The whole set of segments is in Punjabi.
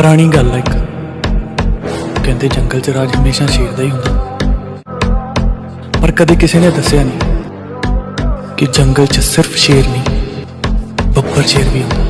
ਪੁਰਾਣੀ ਗੱਲ ਹੈ ਇੱਕ। ਕਹਿੰਦੇ ਜੰਗਲ 'ਚ ਰਾਜ ਹਮੇਸ਼ਾ ਸ਼ੇਰ ਦਾ ਹੀ ਹੁੰਦਾ। ਪਰ ਕਦੇ ਕਿਸੇ ਨੇ ਦੱਸਿਆ ਨਹੀਂ ਕਿ ਜੰਗਲ 'ਚ ਸਿਰਫ ਸ਼ੇਰ ਨਹੀਂ, ਬੱਬਰ ਸ਼ੇਰ ਵੀ ਹੁੰਦਾ।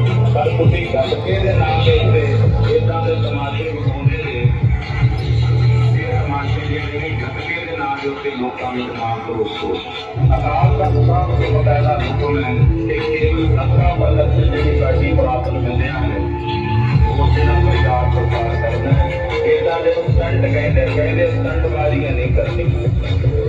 ਤੁਸੀਂ ਗੱਤਕੇ ਦੇ ਨਾਮ ਦੇ ਉੱਤੇ ਇਦਾਂ ਦੇ ਤਮਾਸ਼ੇ ਵਿਖਾਉਂਦੇ ਨੇ। ਇਹ ਤਮਾਸ਼ੇ ਜਿਹੜੇ ਨੇ ਗੱਤਕੇ ਦੇ ਨਾਮ ਦੇ ਉੱਤੇ ਲੋਕਾਂ ਨੂੰ ਦਿਮਾਗ ਤੋਂ ਅਕਾਲ ਦਾ ਸਭ ਤੋਂ ਬਕਾਇਦਾ ਹੁਕਮ ਹੈ ਕਿ ਕੇਵਲ ਸੱਤਾ ਬਲਦ ਜਿਹੜੀ ਸਾਡੀ ਪ੍ਰਾਪਤ ਮਿਲਦਿਆਂ ਹੈ ਉਸੇ ਦਾ ਪ੍ਰਚਾਰ ਪ੍ਰਸਾਰ ਕਰਨਾ ਹੈ ਇਦਾਂ ਦੇ ਸਟੰਟ ਕਹਿੰਦੇ ਕਹਿੰਦੇ ਸਟੰਟ ਵਾਲੀਆਂ ਨਹੀਂ ਕਰਨੀ।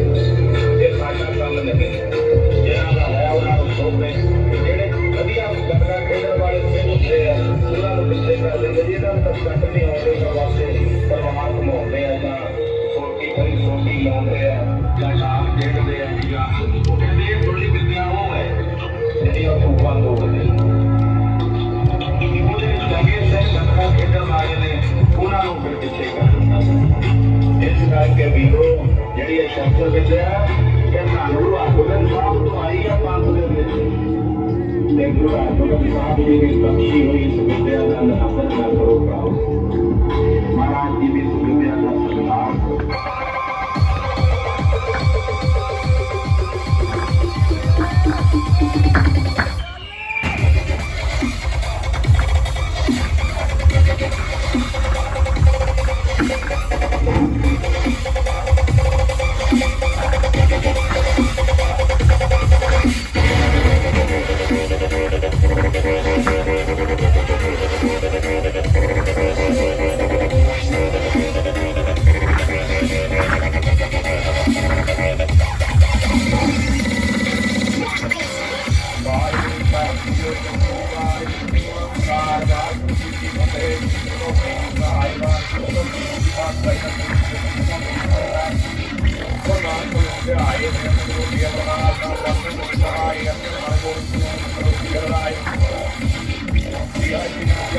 Immediately, so we stand on the outside of the house.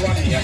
Twenty,